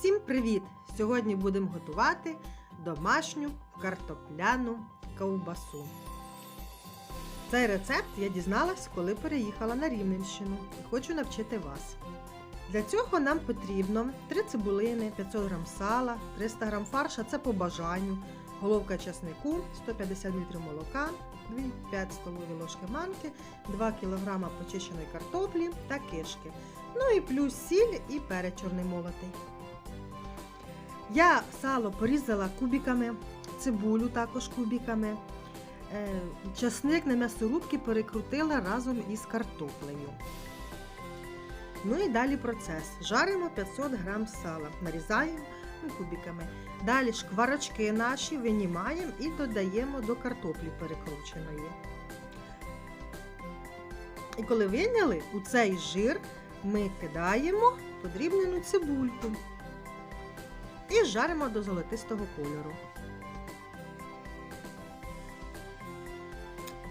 Всім привіт! Сьогодні будемо готувати домашню картопляну ковбасу. Цей рецепт я дізналась, коли переїхала на Рівненщину і хочу навчити вас. Для цього нам потрібно 3 цибулини, 500 г сала, 300 г фарша це по бажанню, головка часнику, 150 мл молока, 2-5 столові ложки манки, 2 кг почищеної картоплі та кишки. Ну і плюс сіль і перець чорний молотий. Я сало порізала кубиками, цибулю також кубиками. Е, Часник на м'ясорубки перекрутила разом із картоплею. Ну і далі процес. Жаримо 500 грам сала, нарізаємо ну, кубиками. Далі шкварочки наші винімаємо і додаємо до картоплі перекрученої. І коли виняли, у цей жир ми кидаємо подрібнену цибульку і жаримо до золотистого кольору.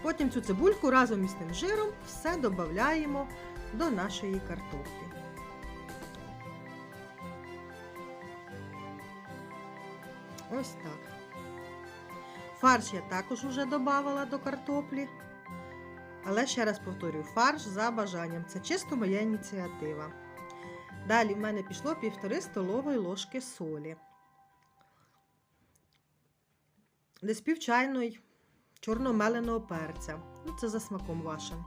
Потім цю цибульку разом із тим жиром все додаємо до нашої картоплі. Ось так. Фарш я також вже додавала до картоплі. Але ще раз повторюю, фарш за бажанням. Це чисто моя ініціатива. Далі в мене пішло півтори столової ложки солі. Десь пів чайної чорномеленого перця. Ну, це за смаком вашим.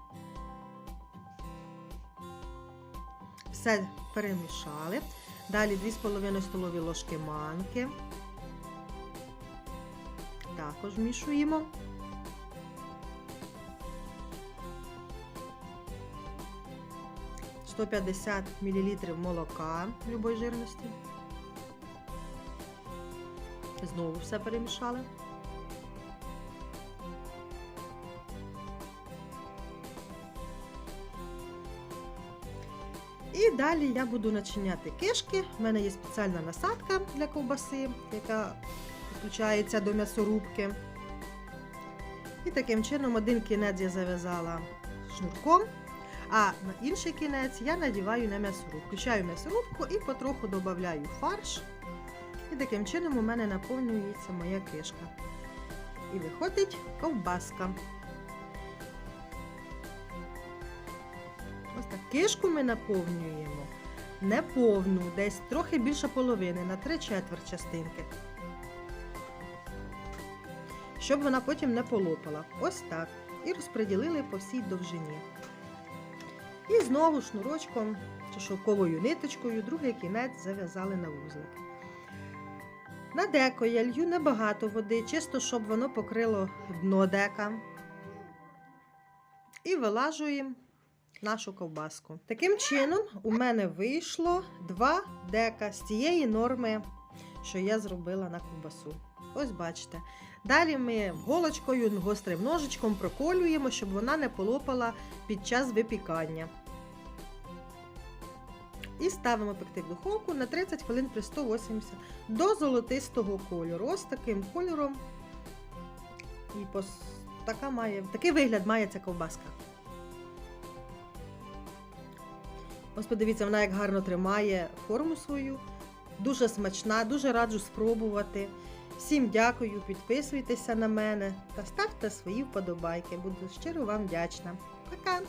Все перемішали. Далі 2,5 столові ложки манки. Також вмішуємо. – 150 мл молока любої жирності. Знову все перемішали. І далі я буду начиняти кишки. У мене є спеціальна насадка для ковбаси, яка підключається до м'ясорубки. І таким чином один кінець я зав'язала шнурком, а на інший кінець я надіваю на м'ясорубку. Включаю м'ясорубку і потроху додаю фарш. І таким чином у мене наповнюється моя кишка. І виходить ковбаска. Ось так кишку ми наповнюємо не повну, десь трохи більше половини, на 3 четверть частинки. Щоб вона потім не полопала. Ось так. І розподілили по всій довжині. І знову шнурочком чи шовковою ниточкою другий кінець зав'язали на вузлик. На деко я лью небагато води, чисто щоб воно покрило дно дека. І вилажуємо нашу ковбаску. Таким чином, у мене вийшло 2 дека з тієї норми, що я зробила на ковбасу. Ось бачите. Далі ми голочкою, гострим ножичком проколюємо, щоб вона не полопала під час випікання. І ставимо пекти в духовку на 30 хвилин при 180 до золотистого кольору. Ось таким кольором. І пос... така має... такий вигляд має ця ковбаска. Ось подивіться, вона як гарно тримає форму свою. Дуже смачна, дуже раджу спробувати. Всім дякую, підписуйтеся на мене та ставте свої вподобайки. Буду щиро вам вдячна. Пока!